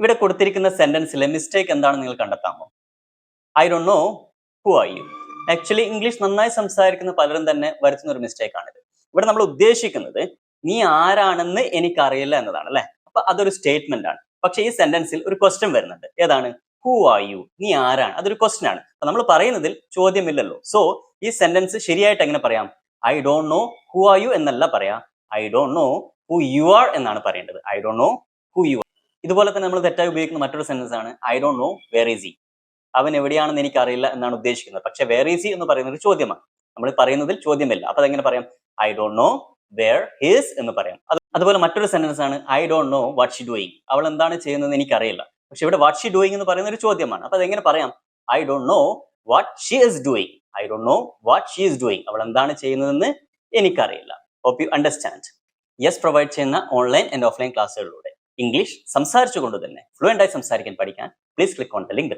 ഇവിടെ കൊടുത്തിരിക്കുന്ന സെന്റൻസിലെ മിസ്റ്റേക്ക് എന്താണെന്ന് നിങ്ങൾ കണ്ടെത്താമോ? I do know who are you actually English നന്നായി സംസാരിക്കുന്ന പലരും തന്നെ വരുത്തുന്ന ഒരു മിസ്റ്റേക്ക് ആണിത്. ഇവിടെ നമ്മൾ ഉദ്ദേശിക്കുന്നത് നീ ആരാണെന്ന് എനിക്കറിയില്ല എന്നതാണ് അല്ലെ? അപ്പൊ അതൊരു സ്റ്റേറ്റ്മെന്റ് ആണ്. പക്ഷെ ഈ സെന്റൻസിൽ ഒരു ക്വസ്റ്റ്യൻ വരുന്നുണ്ട്. ഏതാണ്? ഹു ആർ യു നീ ആരാണ്? അതൊരു ക്വസ്റ്റ്യൻ ആണ്. അപ്പൊ നമ്മൾ പറയുന്നതിൽ ചോദ്യമില്ലല്ലോ. സോ ഈ സെന്റൻസ് ശരിയായിട്ട് എങ്ങനെ പറയാം? I don't know who are you എന്നല്ല പറയാം. I don't know who you are എന്നാണ് പറയേണ്ടത്. I don't know who you ഇതുപോലെ തന്നെ നമ്മൾ തെറ്റായി ഉപയോഗിക്കുന്ന മറ്റൊരു സെന്റൻസ് ആണ് I don't know where is he അവൻ എവിടെയാണെന്ന് എനിക്കറിയില്ല എന്നാണ് ഉദ്ദേശിക്കുന്നത്. പക്ഷെ വേർ ഈസ് ഈ എന്ന് പറയുന്നത് ഒരു ചോദ്യമാണ്. നമ്മൾ പറയുന്നതിൽ ചോദ്യമില്ല. അപ്പൊ അതെങ്ങനെ പറയാം? I don't know where his എന്ന് പറയാം. അതുപോലെ മറ്റൊരു സെന്റൻസ് ആണ് I don't know what she doing അവൾ എന്താണ് ചെയ്യുന്നത് എനിക്കറിയില്ല. പക്ഷെ ഇവിടെ വാട്ട് ഷി ഡൂയിങ് എന്ന് പറയുന്ന ഒരു ചോദ്യമാണ്. അപ്പൊ അതെങ്ങനെ പറയാം? I don't know what she is doing I don't know what she is doing അവൾ എന്താണ് ചെയ്യുന്നതെന്ന് എനിക്കറിയില്ല. Hope you understand yes provide ചെയ്യുന്ന ഓൺലൈൻ ആൻഡ് ഓഫ്ലൈൻ ക്ലാസ്സുകളിലൂടെ ഇംഗ്ലീഷ് സംസാരിച്ചുകൊണ്ട് തന്നെ ഫ്ലുവന്റായി സംസാരിക്കാൻ പഠിക്കാൻ please click on the link